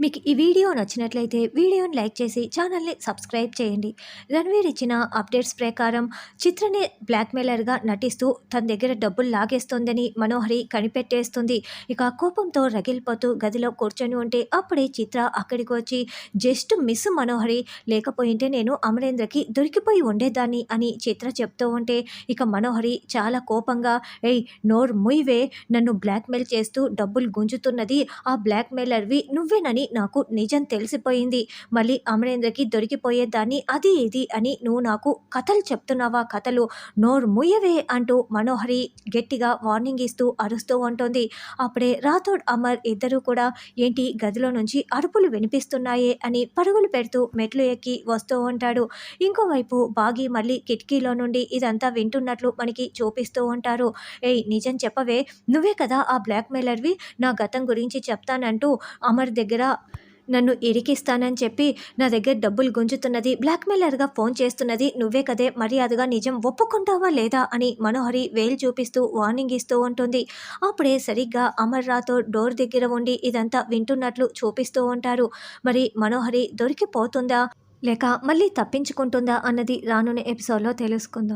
మీకు ఈ వీడియో నచ్చినట్లయితే వీడియోని లైక్ చేసి ఛానల్ని సబ్స్క్రైబ్ చేయండి. రణవీర్ ఇచ్చిన అప్డేట్స్ ప్రకారం చిత్రనే బ్లాక్మెయిలర్గా నటిస్తూ తన దగ్గర డబ్బులు లాగేస్తోందని మనోహరి కనిపెట్టేస్తుంది. ఇక కోపంతో రగిలిపోతూ గదిలో కూర్చొని ఉంటే అప్పుడే చిత్ర అక్కడికి వచ్చి జస్ట్ మిస్ మనోహరి లేకపోయింటే నేను అమరేంద్రకి దొరికిపోయి ఉండేదాన్ని అని చిత్ర చెప్తూ ఉంటే ఇక మనోహరి చాలా కోపంగా ఏయ్ నోర్ ముయ్వే నన్ను బ్లాక్మెయిల్ చేస్తూ డబ్బులు గుంజుతున్నది ఆ బ్లాక్మెయిలర్వి నువ్వేనని నాకు నిజం తెలిసిపోయింది. మళ్ళీ అమరేంద్రకి దొరికిపోయేదాన్ని అది ఇది అని నువ్వు నాకు కథలు చెప్తున్నావా కథలు? నోరు ముయ్యవే అంటూ మనోహరి గట్టిగా వార్నింగ్ ఇస్తూ అరుస్తూ ఉంటుంది. అప్పుడే రాథోడ్ అమర్ ఇద్దరూ కూడా ఏంటి గదిలో నుంచి అరుపులు వినిపిస్తున్నాయే అని పరుగులు పెడుతూ మెట్లు ఎక్కి వస్తూ ఉంటాడు ఇంకోవైపు బాగి మళ్ళీ కిటికీలో నుండి ఇదంతా వింటున్నట్లు మనకి చూపిస్తూ ఉంటారు. ఏయ్ నిజం చెప్పవే. నువ్వే కదా ఆ బ్లాక్మెయిలర్వి? నా గతం గురించి చెప్తానంటూ అమర్ దగ్గర నన్ను ఇరికిస్తానని చెప్పి నా దగ్గర డబ్బులు గుంజుతున్నది బ్లాక్మెయిలర్గా ఫోన్ చేస్తున్నది నువ్వే కదే మర్యాదగా నిజం ఒప్పుకుంటావా లేదా అని మనోహరి వేలు చూపిస్తూ వార్నింగ్ ఇస్తూ ఉంటుంది. అప్పుడే సరిగ్గా అమర్ రాతో డోర్ దగ్గర ఉండి ఇదంతా వింటున్నట్లు చూపిస్తూ ఉంటారు. మరి మనోహరి దొరికిపోతుందా లేక మళ్ళీ తప్పించుకుంటుందా అన్నది రానున్న ఎపిసోడ్లో తెలుసుకుందాం.